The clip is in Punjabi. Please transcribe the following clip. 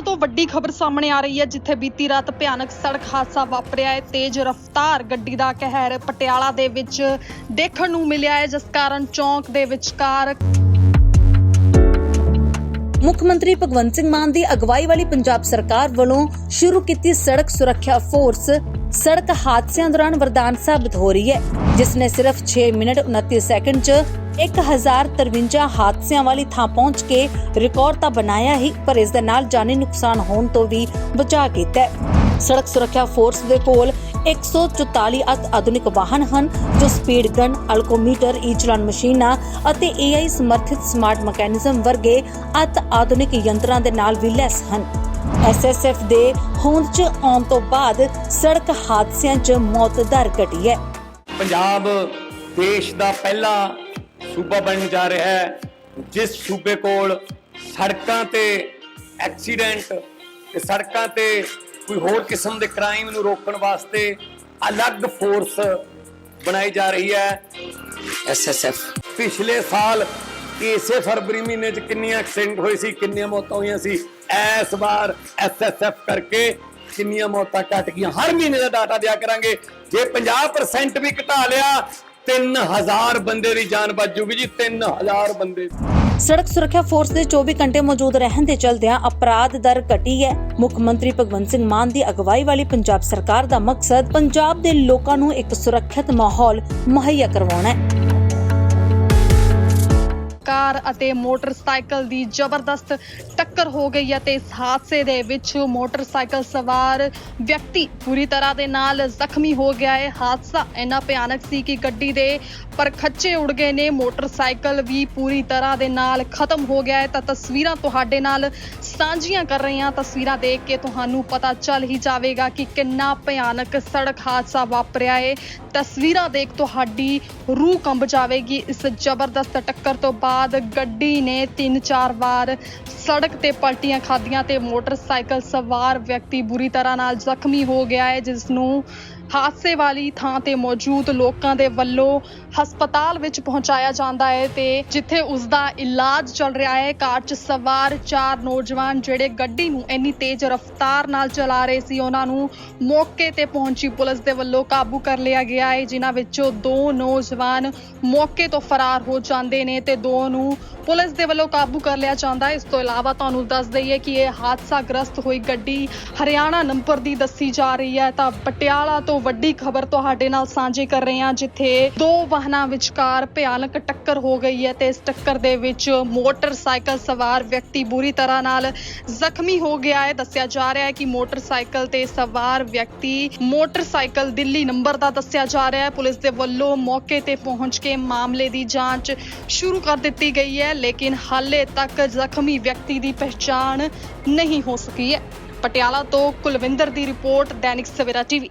ਵੱਡੀ ਖਬਰ ਸਾਹਮਣੇ ਆ ਰਹੀ ਹੈ, ਜਿੱਥੇ ਬੀਤੀ ਰਾਤ ਭਿਆਨਕ ਸੜਕ ਹਾਦਸਾ ਵਾਪਰਿਆ ਹੈ। ਤੇਜ਼ ਰਫ਼ਤਾਰ ਗੱਡੀ ਦਾ ਕਹਿਰ ਪਟਿਆਲਾ ਦੇ ਵਿੱਚ ਦੇਖਣ ਨੂੰ ਮਿਲਿਆ ਹੈ, ਜਿਸ ਕਾਰਨ ਚੌਂਕ ਦੇ ਵਿਚਕਾਰ ਮੁੱਖ ਮੰਤਰੀ ਭਗਵੰਤ ਸਿੰਘ ਮਾਨ ਦੀ ਅਗਵਾਈ ਵਾਲੀ ਪੰਜਾਬ ਸਰਕਾਰ ਵੱਲੋਂ ਸ਼ੁਰੂ ਕੀਤੀ ਸੜਕ ਸੁਰੱਖਿਆ ਫੋਰਸ ਸੜਕ ਹਾਦਸਿਆਂ ਦੌਰਾਨ ਵਰਦਾਨ ਸਾਬਤ ਹੋ ਰਹੀ ਹੈ, ਜਿਸ ਨੇ ਸਿਰਫ 6 ਮਿੰਟ 29 ਸੈਕਿੰਡ 'ਚ 1053 ਹਾਦਸਿਆਂ ਵਾਲੀ ਥਾਂ ਪਹੁੰਚ ਕੇ ਰਿਕਾਰਡ ਤਾਂ ਬਣਾਇਆ ਹੀ, ਪਰ ਇਸ ਦੇ ਨਾਲ ਜਾਨੀ ਨੁਕਸਾਨ ਹੋਣ ਤੋਂ ਵੀ ਬਚਾ ਕੀਤਾ ਸੜਕ ਸੁਰੱਖਿਆ ਫੋਰਸ ਦੇ ਕੋਲ 144 ਅਤ ਆਧੁਨਿਕ ਵਾਹਨ ਹਨ, ਜੋ ਸਪੀਡ ਗਨ, ਅਲਕੋਮੀਟਰ ਈ ਮਸ਼ੀਨਾਂ ਅਤੇ AI ਸਮਰਥਿਤ ਸਮਾਰਟ ਮੈਕੈਨਿਜ਼ਮ ਵਰਗੇ ਅਤ ਆਧੁਨਿਕ ਯੰਤਰਾਂ ਦੇ ਨਾਲ ਵੀ ਲੈਸ ਹਨ। SSF ਦੇ ਹੋਂਦ 'ਚ ਆਉਣ ਤੋਂ ਬਾਅਦ ਸੜਕ ਹਾਦਸਿਆਂ 'ਚ ਮੌਤ ਦਰ ਘਟੀ ਹੈ। ਪੰਜਾਬ ਦੇਸ਼ ਦਾ ਪਹਿਲਾ ਸੂਬਾ ਬਣਨ ਜਾ ਰਿਹਾ ਹੈ ਜਿਸ ਸੂਬੇ ਕੋਲ ਸੜਕਾਂ ਤੇ ਐਕਸੀਡੈਂਟ ਤੇ ਸੜਕਾਂ ਤੇ ਕੋਈ ਹੋਰ ਕਿਸਮ ਦੇ ਕ੍ਰਾਈਮ ਨੂੰ ਰੋਕਣ ਵਾਸਤੇ ਅਲੱਗ ਫੋਰਸ ਬਣਾਈ ਜਾ ਰਹੀ ਹੈ। ਐਸਐਸਐਫ ਪਿਛਲੇ ਸਾਲ ਇਸੇ ਫਰਵਰੀ ਮਹੀਨੇ ਚ ਕਿੰਨੀਆਂ ਐਕਸੀਡੈਂਟ ਹੋਏ ਸੀ ਕਿੰਨੀਆਂ ਮੌਤਾਂ ਹੋਈਆਂ ਸੀ ਇਸ ਵਾਰ ਐਸਐਸਐਫ ਕਰਕੇ ਕਿੰਨੀਆਂ ਮੌਤਾਂ ਘਟ ਗਈਆਂ। ਹਰ ਮਹੀਨੇ ਦਾ ਡਾਟਾ ਦਿਆ ਕਰਾਂਗੇ। ਜੇ 50% ਵੀ ਘਟਾ ਲਿਆ 3000 ਬੰਦੇ ਦੀ ਜਾਨ ਬਚ ਜੂਗੀ ਜੀ 3000 ਬੰਦੇ ਸੜਕ ਸੁਰੱਖਿਆ ਫੋਰਸ ਦੇ 24 ਘੰਟੇ ਮੌਜੂਦ ਰਹਿਣ ਦੇ ਚਲਦਿਆਂ ਅਪਰਾਧ ਦਰ ਘਟੀ ਹੈ। ਮੁੱਖ ਮੰਤਰੀ ਭਗਵੰਤ ਸਿੰਘ ਮਾਨ ਦੀ ਅਗਵਾਈ ਵਾਲੀ ਪੰਜਾਬ ਸਰਕਾਰ ਦਾ ਮਕਸਦ ਪੰਜਾਬ ਦੇ ਲੋਕਾਂ ਨੂੰ ਇੱਕ ਸੁਰੱਖਿਅਤ ਮਾਹੌਲ ਮੁਹੱਈਆ ਕਰਵਾਉਣਾ ਹੈ। ਕਾਰ ਅਤੇ ਮੋਟਰਸਾਈਕਲ ਦੀ ਜ਼ਬਰਦਸਤ ਟੱਕਰ ਹੋ ਗਈ ਹੈ ਤੇ ਇਸ ਹਾਦਸੇ ਦੇ ਵਿੱਚ ਮੋਟਰਸਾਈਕਲ ਸਵਾਰ ਵਿਅਕਤੀ ਪੂਰੀ ਤਰ੍ਹਾਂ ਦੇ ਨਾਲ ਜ਼ਖਮੀ ਹੋ ਗਿਆ ਹੈ। ਹਾਦਸਾ ਇੰਨਾ ਭਿਆਨਕ ਸੀ ਕਿ ਗੱਡੀ ਦੇ ਪਰਖੱਚੇ ਉੜ ਗਏ ਨੇ। ਮੋਟਰਸਾਈਕਲ ਵੀ ਪੂਰੀ ਤਰ੍ਹਾਂ ਦੇ ਨਾਲ ਖਤਮ ਹੋ ਗਿਆ ਹੈ। ਤਾਂ ਤਸਵੀਰਾਂ ਤੁਹਾਡੇ ਨਾਲ ਸਾਂਝੀਆਂ ਕਰ ਰਹੇ ਹਾਂ। ਤਸਵੀਰਾਂ ਦੇਖ ਕੇ ਤੁਹਾਨੂੰ ਪਤਾ ਚੱਲ ਹੀ ਜਾਵੇਗਾ ਕਿ ਕਿੰਨਾ ਭਿਆਨਕ ਸੜਕ ਹਾਦਸਾ ਵਾਪਰਿਆ ਹੈ। ਤਸਵੀਰਾਂ ਦੇਖ ਤੁਹਾਡੀ ਰੂਹ ਕੰਬ ਜਾਵੇਗੀ। ਇਸ ਜ਼ਬਰਦਸਤ ਟੱਕਰ ਤੋਂ ਬਾਅਦ ਗੱਡੀ ਨੇ ਤਿੰਨ ਚਾਰ ਵਾਰ ਸੜਕ ਤੇ ਪਲਟੀਆਂ ਖਾਧੀਆਂ ਤੇ ਮੋਟਰਸਾਈਕਲ ਸਵਾਰ ਵਿਅਕਤੀ ਬੁਰੀ ਤਰ੍ਹਾਂ ਨਾਲ ਜ਼ਖਮੀ ਹੋ ਗਿਆ ਹੈ, ਜਿਸ ਨੂੰ ਹਾਦਸੇ ਵਾਲੀ ਥਾਂ ਤੇ ਮੌਜੂਦ ਲੋਕਾਂ ਦੇ ਵੱਲੋਂ ਹਸਪਤਾਲ ਵਿੱਚ ਪਹੁੰਚਾਇਆ ਜਾਂਦਾ ਹੈ ਤੇ ਜਿੱਥੇ ਉਸ ਦਾ ਇਲਾਜ ਚੱਲ ਰਿਹਾ ਹੈ। ਕਾਰ 'ਚ ਸਵਾਰ ਚਾਰ ਨੌਜਵਾਨ ਜਿਹੜੇ ਗੱਡੀ ਨੂੰ ਇੰਨੀ ਤੇਜ਼ ਰਫ਼ਤਾਰ ਨਾਲ ਚਲਾ ਰਹੇ ਸੀ, ਉਹਨਾਂ ਨੂੰ ਮੌਕੇ ਤੇ ਪਹੁੰਚੀ ਪੁਲਿਸ ਦੇ ਵੱਲੋਂ ਕਾਬੂ ਕਰ ਲਿਆ ਗਿਆ ਹੈ, ਜਿਨ੍ਹਾਂ ਵਿੱਚੋਂ ਦੋ ਨੌਜਵਾਨ ਮੌਕੇ ਤੋਂ ਫਰਾਰ ਹੋ ਜਾਂਦੇ ਨੇ ਤੇ ਦੋ ਨੂੰ ਪੁਲਿਸ ਦੇ ਵੱਲੋਂ ਕਾਬੂ ਕਰ ਲਿਆ ਜਾਂਦਾ ਹੈ। ਇਸ ਤੋਂ ਇਲਾਵਾ ਤੁਹਾਨੂੰ ਦੱਸ ਦਈਏ ਕਿ ਇਹ ਹਾਦਸਾ ਗ੍ਰਸਤ ਹੋਈ ਗੱਡੀ ਹਰਿਆਣਾ ਨੰਬਰ ਦੀ ਦੱਸੀ ਜਾ ਰਹੀ ਹੈ। ਤਾਂ ਪਟਿਆਲਾ ਤੋਂ ਵੱਡੀ ਖਬਰ ਤੁਹਾਡੇ ਨਾਲ ਸਾਂਝੀ ਕਰ ਰਹੇ ਹਾਂ, ਜਿੱਥੇ ਦੋ ਵਾਹਨਾਂ ਵਿਚਕਾਰ ਭਿਆਨਕ ਟੱਕਰ ਹੋ ਗਈ ਹੈ ਤੇ ਇਸ ਟੱਕਰ ਦੇ ਵਿੱਚ ਮੋਟਰਸਾਈਕਲ ਸਵਾਰ ਵਿਅਕਤੀ ਬੁਰੀ ਤਰ੍ਹਾਂ ਨਾਲ ਜ਼ਖਮੀ ਹੋ ਗਿਆ ਹੈ। ਦੱਸਿਆ ਜਾ ਰਿਹਾ ਹੈ ਕਿ ਮੋਟਰਸਾਈਕਲ ਤੇ ਸਵਾਰ ਵਿਅਕਤੀ ਮੋਟਰਸਾਈਕਲ ਦਿੱਲੀ ਨੰਬਰ ਦਾ ਦੱਸਿਆ ਜਾ ਰਿਹਾ ਹੈ। ਪੁਲਿਸ ਦੇ ਵੱਲੋਂ ਮੌਕੇ ਤੇ ਪਹੁੰਚ ਕੇ ਮਾਮਲੇ ਦੀ ਜਾਂਚ ਸ਼ੁਰੂ ਕਰ ਦਿੱਤੀ ਗਈ ਹੈ, ਲੇਕਿਨ ਹਾਲੇ ਤੱਕ ਜ਼ਖਮੀ ਵਿਅਕਤੀ ਦੀ ਪਛਾਣ ਨਹੀਂ ਹੋ ਸਕੀ ਹੈ। ਪਟਿਆਲਾ ਤੋਂ ਕੁਲਵਿੰਦਰ ਦੀ ਰਿਪੋਰਟ, ਦੈਨਿਕ ਸਵੇਰਾ ਟੀਵੀ।